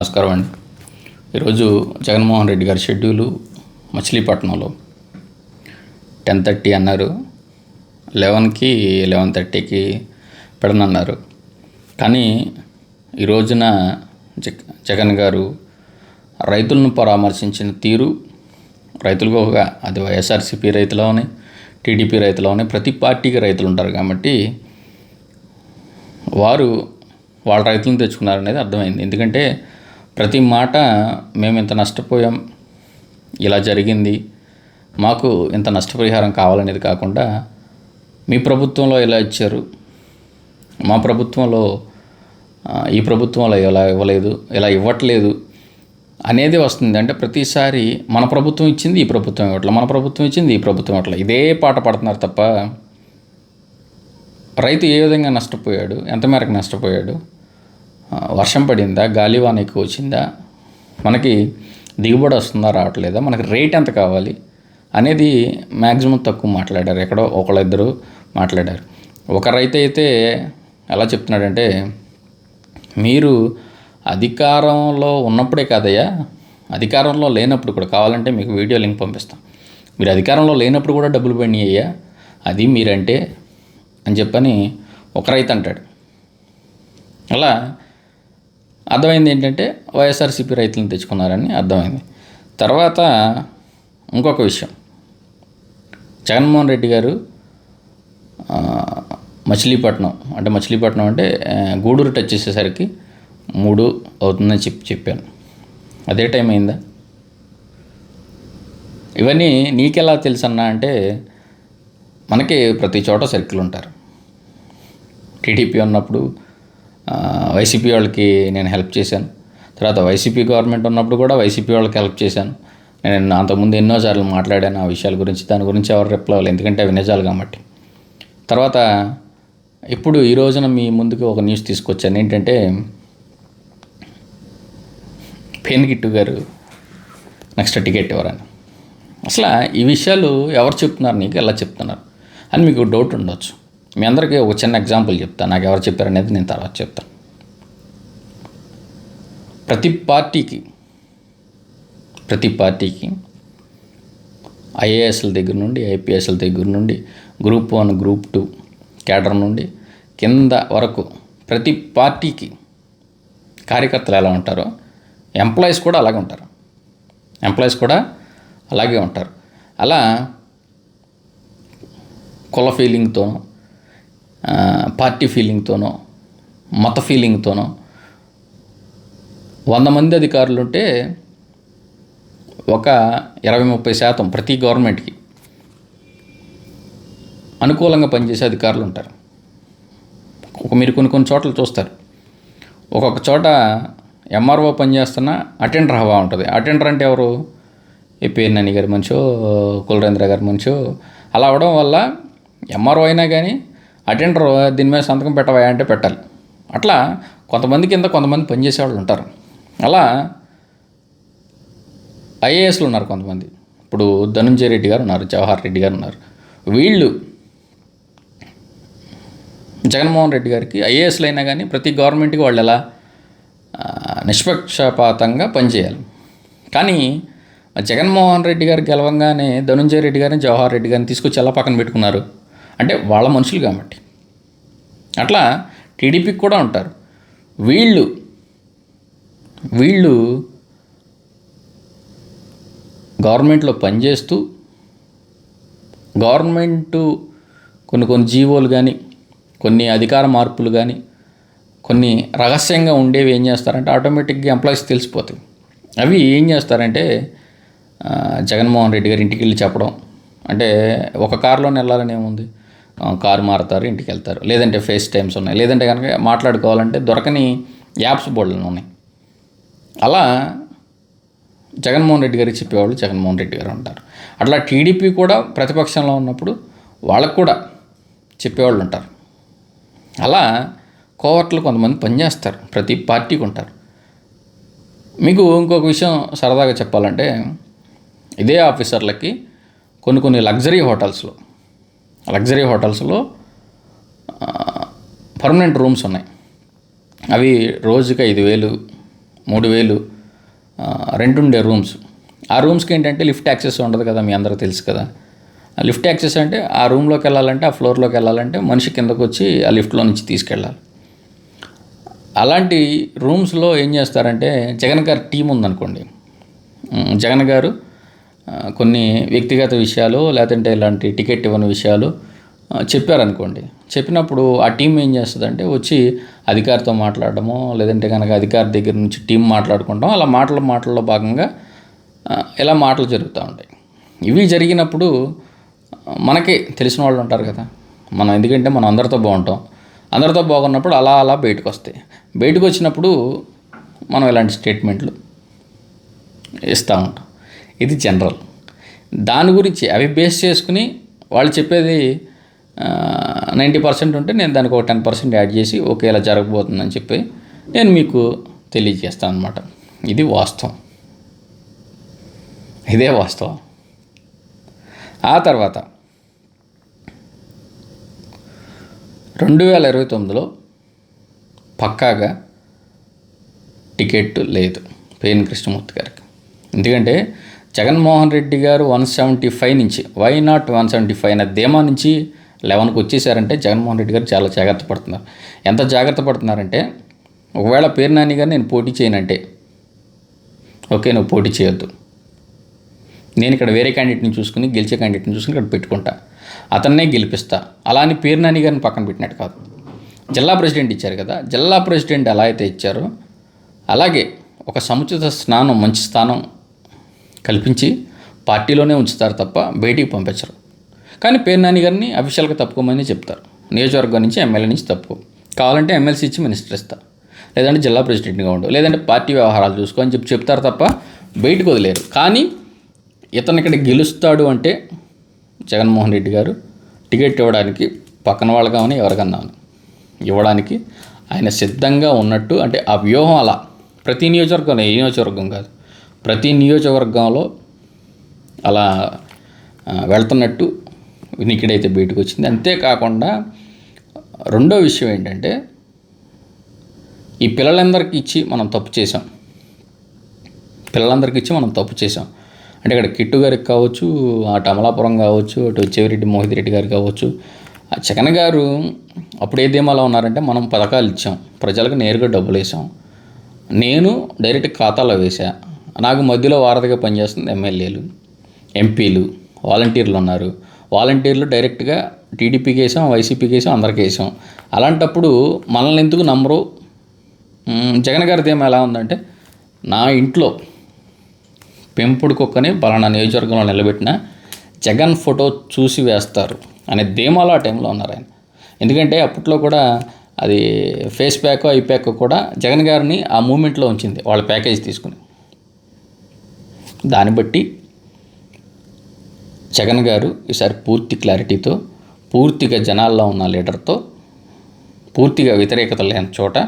నమస్కారం అండి. ఈరోజు జగన్మోహన్ రెడ్డి గారి షెడ్యూలు మచిలీపట్నంలో. టెన్ థర్టీ అన్నారు. లెవెన్కి లెవెన్ థర్టీకి పెడనన్నారు. కానీ ఈ రోజున జగ జగన్ గారు రైతులను పరామర్శించిన తీరు రైతులకు ఒక అది వైఎస్ఆర్సీపీ రైతులోనే టీడీపీ రైతులోనే ప్రతి పార్టీకి రైతులు ఉంటారు కాబట్టి వారు వాళ్ళ రైతులను తెచ్చుకున్నారనేది అర్థమైంది. ఎందుకంటే ప్రతి మాట మేము ఇంత నష్టపోయాం ఇలా జరిగింది మాకు ఇంత నష్టపరిహారం కావాలనేది కాకుండా మీ ప్రభుత్వంలో ఇలా ఇచ్చారు మా ప్రభుత్వంలో ఈ ప్రభుత్వంలో ఇలా ఇవ్వలేదు ఇలా ఇవ్వట్లేదు అనేది వస్తుంది. అంటే ప్రతిసారి మన ప్రభుత్వం ఇచ్చింది ఈ ప్రభుత్వం ఇవ్వట్లేదు మన ప్రభుత్వం ఇచ్చింది ఈ ప్రభుత్వం ఇవ్వట్లేదు. ఇదే పాట పడుతున్నారు తప్ప రైతు ఏ విధంగా నష్టపోయాడు ఎంత మేరకు నష్టపోయాడు వర్షం పడిందా? గాలివాన ఎక్కువ వచ్చిందా? మనకి దిగుబడి వస్తుందా రావట్లేదా? మనకి రేట్ ఎంత కావాలి? అనేది మ్యాక్సిమం తక్కువ మాట్లాడారు. ఎక్కడో ఒకళ్ళిద్దరు మాట్లాడారు. ఒక రైతు అయితే ఎలా చెప్తున్నాడంటే మీరు అధికారంలో ఉన్నప్పుడే కాదయ్యా అధికారంలో లేనప్పుడు కూడా కావాలంటే మీకు వీడియో లింక్ పంపిస్తాం. మీరు అధికారంలో లేనప్పుడు కూడా డబ్బులు పడినాయి అయ్యా అది మీరంటే అని చెప్పని ఒక రైతు అంటాడు. అలా అర్థమైంది ఏంటంటే వైఎస్ఆర్సీపీ రైతులను తెచ్చుకున్నారని అర్థమైంది. తర్వాత ఇంకొక విషయం. జగన్మోహన్ రెడ్డి గారు మచిలీపట్నం అంటే మచిలీపట్నం అంటే గూడూరు టచ్ చేసేసరికి మూడు అవుతుందని చెప్పి చెప్పాను. అదే టైం అయిందా? ఇవన్నీ నీకెలా తెలుసు అన్నా అంటే మనకి ప్రతి చోట సర్కిల్ ఉంటారు. టీడీపీ ఉన్నప్పుడు వైసీపీ వాళ్ళకి నేను హెల్ప్ చేశాను. తర్వాత వైసీపీ గవర్నమెంట్ ఉన్నప్పుడు కూడా వైసీపీ వాళ్ళకి హెల్ప్ చేశాను. నేను అంతకుముందు ఎన్నోసార్లు మాట్లాడాను ఆ విషయాల గురించి దాని గురించి ఎవరు రిప్లై అవ్వాలి ఎందుకంటే అవి నిజాలు కాబట్టి. తర్వాత ఇప్పుడు ఈ రోజున మీ ముందుకు ఒక న్యూస్ తీసుకొచ్చాను. ఏంటంటే పేన్ గారు నెక్స్ట్ టికెట్ ఎవరని. అసలు ఈ విషయాలు ఎవరు చెప్తున్నారు? నీకు ఎలా చెప్తున్నారు? అని మీకు డౌట్ ఉండొచ్చు. మీ అందరికీ ఒక చిన్న ఎగ్జాంపుల్ చెప్తాను నాకు ఎవరు చెప్పారనేది నేను తర్వాత చెప్తాను ప్రతి పార్టీకి ప్రతి పార్టీకి ఐఏఎస్ల దగ్గర నుండి ఐపీఎస్ల దగ్గర నుండి group one group two cadre నుండి కింద వరకు ప్రతి పార్టీకి కార్యకర్తలు ఎలా ఉంటారో ఎంప్లాయీస్ కూడా అలాగే ఉంటారు. ఎంప్లాయీస్ కూడా అలాగే ఉంటారు. అలా కుల ఫీలింగ్తోనూ పార్టీ ఫీలింగ్తోనో మత ఫీలింగ్తోనో వంద మంది అధికారులు ఉంటే ఒక ఇరవై ముప్పై శాతం ప్రతి గవర్నమెంట్కి అనుకూలంగా పనిచేసే అధికారులు ఉంటారు. ఒక మీరు కొన్ని కొన్ని చోట్ల చూస్తారు. ఒక్కొక్క చోట ఎంఆర్ఓ పనిచేస్తున్న అటెండర్ హవా ఉంటుంది. అటెండర్ అంటే ఎవరు? ఏపీఎన్ నాని నని గారి మంచో కులరేంద్ర గారి మంచో అలా అవడం వల్ల ఎంఆర్ఓ అయినా కానీ అటెండర్ దీని మీద సంతకం పెట్టవా అంటే పెట్టాలి. అట్లా కొంతమంది కింద కొంతమంది పనిచేసేవాళ్ళు ఉంటారు. అలా ఐఏఎస్లు ఉన్నారు కొంతమంది. ఇప్పుడు ధనుంజయ రెడ్డి గారు ఉన్నారు జవహర్ రెడ్డి గారు ఉన్నారు. వీళ్ళు జగన్మోహన్ రెడ్డి గారికి ఐఏఎస్లు అయినా కానీ ప్రతి గవర్నమెంట్కి వాళ్ళు ఎలా నిష్పక్షపాతంగా పనిచేయాలి. కానీ జగన్మోహన్ రెడ్డి గారు గెలవంగానే ధనుంజయ రెడ్డి గారిని జవహర్ రెడ్డి గారిని తీసుకొచ్చి ఎలా పక్కన పెట్టుకున్నారు? అంటే వాళ్ళ మనుషులు కాబట్టి. అట్లా టీడీపీకి కూడా ఉంటారు. వీళ్ళు వీళ్ళు గవర్నమెంట్లో పనిచేస్తూ గవర్నమెంటు కొన్ని కొన్ని జీవోలు కానీ కొన్ని అధికార మార్పులు కానీ కొన్ని రహస్యంగా ఉండేవి ఏం చేస్తారంటే ఆటోమేటిక్గా ఎంప్లాయీస్ తెలిసిపోతాయి. అవి ఏం చేస్తారంటే జగన్మోహన్ రెడ్డి గారి ఇంటికి వెళ్ళి చెప్పడం. అంటే ఒక కారులోనే వెళ్ళాలని ఏముంది? కారు మారుతారు ఇంటికి వెళ్తారు. లేదంటే ఫేస్ టైమ్స్ ఉన్నాయి. లేదంటే కనుక మాట్లాడుకోవాలంటే దొరకని యాప్స్ బోర్డులు ఉన్నాయి. అలా జగన్మోహన్ రెడ్డి గారికి చెప్పేవాళ్ళు జగన్మోహన్ రెడ్డి గారు ఉంటారు. అట్లా టీడీపీ కూడా ప్రతిపక్షంలో ఉన్నప్పుడు వాళ్ళకు కూడా చెప్పేవాళ్ళు ఉంటారు. అలా కోవర్ట్లు కొంతమంది పనిచేస్తారు. ప్రతి పార్టీకి ఉంటారు. మీకు ఇంకొక విషయం సరదాగా చెప్పాలంటే ఇదే ఆఫీసర్లకి కొన్ని కొన్ని లగ్జరీ హోటల్స్లో లగ్జరీ హోటల్స్లో పర్మనెంట్ రూమ్స్ ఉన్నాయి. అవి రోజుకి ఐదు వేలు మూడు వేలు రెంట్ ఉండే రూమ్స్. ఆ రూమ్స్కి ఏంటంటే లిఫ్ట్ యాక్సెస్ ఉండదు కదా మీ అందరూ తెలుసు కదా. ఆ లిఫ్ట్ యాక్సెస్ అంటే ఆ రూమ్లోకి వెళ్ళాలంటే ఆ ఫ్లోర్లోకి వెళ్ళాలంటే మనిషి కిందకు వచ్చి ఆ లిఫ్ట్లో నుంచి తీసుకెళ్ళాలి. అలాంటి రూమ్స్లో ఏం చేస్తారంటే జగన్ గారి టీం ఉందనుకోండి. జగన్ గారు కొన్ని వ్యక్తిగత విషయాలు లేదంటే ఇలాంటి టికెట్ ఇవ్వని విషయాలు చెప్పారనుకోండి. చెప్పినప్పుడు ఆ టీం ఏం చేస్తుందంటే వచ్చి అధికారితో మాట్లాడటము లేదంటే కనుక అధికారి దగ్గర నుంచి టీం మాట్లాడుకుంటాం అలా మాటల మాటల్లో భాగంగా ఇలా మాటలు జరుగుతూ ఉంటాయి. ఇవి జరిగినప్పుడు మనకే మనకి తెలిసిన వాళ్ళు ఉంటారు కదా. మనం ఎందుకంటే మనం అందరితో బాగుంటాం. అందరితో బాగున్నప్పుడు అలా అలా బయటకు వస్తాయి బయటకు వచ్చినప్పుడు మనం ఇలాంటి స్టేట్మెంట్లు ఇస్తూ ఉంటాం. ఇది జనరల్. దాని గురించి అవి బేస్ చేసుకుని వాళ్ళు చెప్పేది నైంటీ పర్సెంట్ ఉంటే నేను దానికి ఒక టెన్ పర్సెంట్ యాడ్ చేసి ఓకే ఇలా జరగబోతుందని చెప్పి నేను మీకు తెలియజేస్తాను అనమాట ఇది వాస్తవం. ఇదే వాస్తవం. ఆ తర్వాత రెండు వేల ఇరవై తొమ్మిదిలో పక్కాగా టికెట్ లేదు పేరు కృష్ణమూర్తి గారికి. ఎందుకంటే జగన్మోహన్ రెడ్డి గారు వన్ సెవెంటీ ఫైవ్ నుంచి why not one seventy five అనే ధీమా నుంచి లెవెన్కి వచ్చేసారంటే జగన్మోహన్ రెడ్డి గారు చాలా జాగ్రత్త పడుతున్నారు. ఎంత జాగ్రత్త పడుతున్నారంటే ఒకవేళ పేరు నాని గారు నేను పోటీ చేయనంటే ఓకే నువ్వు పోటీ చేయొద్దు. నేను ఇక్కడ వేరే క్యాండిడేట్ని చూసుకుని గెలిచే క్యాండిడేట్ని చూసుకుని ఇక్కడ పెట్టుకుంటా. అతన్నే గెలిపిస్తా. అలా అని పేరు నాని గారిని పక్కన పెట్టినట్టు కాదు. జిల్లా ప్రెసిడెంట్ ఇచ్చారు కదా జిల్లా ప్రెసిడెంట్ ఎలా అయితే ఇచ్చారో అలాగే ఒక సముచిత స్నానం మంచి స్థానం కల్పించి పార్టీలోనే ఉంచుతారు తప్ప బయటికి పంపించరు. కానీ పేరు నాని గారిని అఫీషియల్గా తప్పుకోమని చెప్తారు. నియోజకవర్గం నుంచి ఎమ్మెల్యే నుంచి తప్పుకో కావాలంటే ఎమ్మెల్సీ ఇచ్చి మినిస్టర్ ఇస్తా. లేదంటే జిల్లా ప్రెసిడెంట్గా ఉండు. లేదంటే పార్టీ వ్యవహారాలు చూసుకో అని చెప్పి చెప్తారు తప్ప బయటకు వదిలేరు. కానీ ఇతను ఇక్కడ గెలుస్తాడు అంటే జగన్మోహన్ రెడ్డి గారు టికెట్ ఇవ్వడానికి పక్కన వాళ్ళు కావని ఎవరికన్నా ఇవ్వడానికి ఆయన సిద్ధంగా ఉన్నట్టు అంటే ఆ వ్యూహం అలా. ప్రతి నియోజకవర్గంలో ఏ నియోజకవర్గం కాదు. ప్రతి నియోజకవర్గంలో అలా వెళ్తున్నట్టు వినికిడైతే బయటకు వచ్చింది అంతేకాకుండా రెండో విషయం ఏంటంటే ఈ పిల్లలందరికీ ఇచ్చి మనం తప్పు చేసాం పిల్లలందరికీ ఇచ్చి మనం తప్పు చేసాం అంటే ఇక్కడ కిట్టు గారికి కావచ్చు అటు అమలాపురం కావచ్చు అటు చెవిరెడ్డి మోహిత్ రెడ్డి గారు కావచ్చు ఆ జగన్ గారు అప్పుడు ఏ ధీమాలో ఉన్నారంటే మనం పథకాలు ఇచ్చాం. ప్రజలకు నేరుగా డబ్బులు వేసాం నేను డైరెక్ట్ ఖాతాలో వేసా నాకు మధ్యలో వారధిగా పనిచేస్తుంది ఎమ్మెల్యేలు ఎంపీలు వాలంటీర్లు ఉన్నారు. వాలంటీర్లు డైరెక్ట్గా టీడీపీకి వేసాం వైసీపీకి వేసాం అందరికీ వేసాం. అలాంటప్పుడు మనల్ని ఎందుకు నమ్మరు? జగన్ గారి ఏమో ఎలా ఉందంటే నా ఇంట్లో పెంపుడు కుక్కని పలానా నియోజకవర్గంలో నిలబెట్టిన జగన్ ఫోటో చూసి వేస్తారు అనే ధీమాలో ఆ టైంలో ఉన్నారు ఆయన. ఎందుకంటే అప్పట్లో కూడా అది ఫేస్ ప్యాక్ ఐ ప్యాక్ కూడా జగన్ గారిని ఆ మూమెంట్లో ఉంచింది వాళ్ళ ప్యాకేజ్ తీసుకుని. దాన్ని బట్టి జగన్ గారు ఈసారి పూర్తి క్లారిటీతో పూర్తిగా జనాల్లో ఉన్న లీడర్తో పూర్తిగా వ్యతిరేకత లేని చోట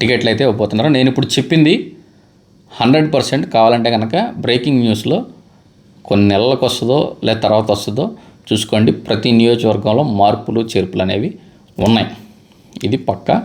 టికెట్లు అయితే ఇవ్వబోతున్నారు. నేను ఇప్పుడు చెప్పింది హండ్రెడ్ పర్సెంట్ కావాలంటే కనుక బ్రేకింగ్ న్యూస్లో కొన్ని నెలలకు వస్తుందో లేదా తర్వాత వస్తుందో చూసుకోండి. ప్రతి నియోజకవర్గంలో మార్పులు చేర్పులు అనేవి ఉన్నాయి. ఇది పక్కా.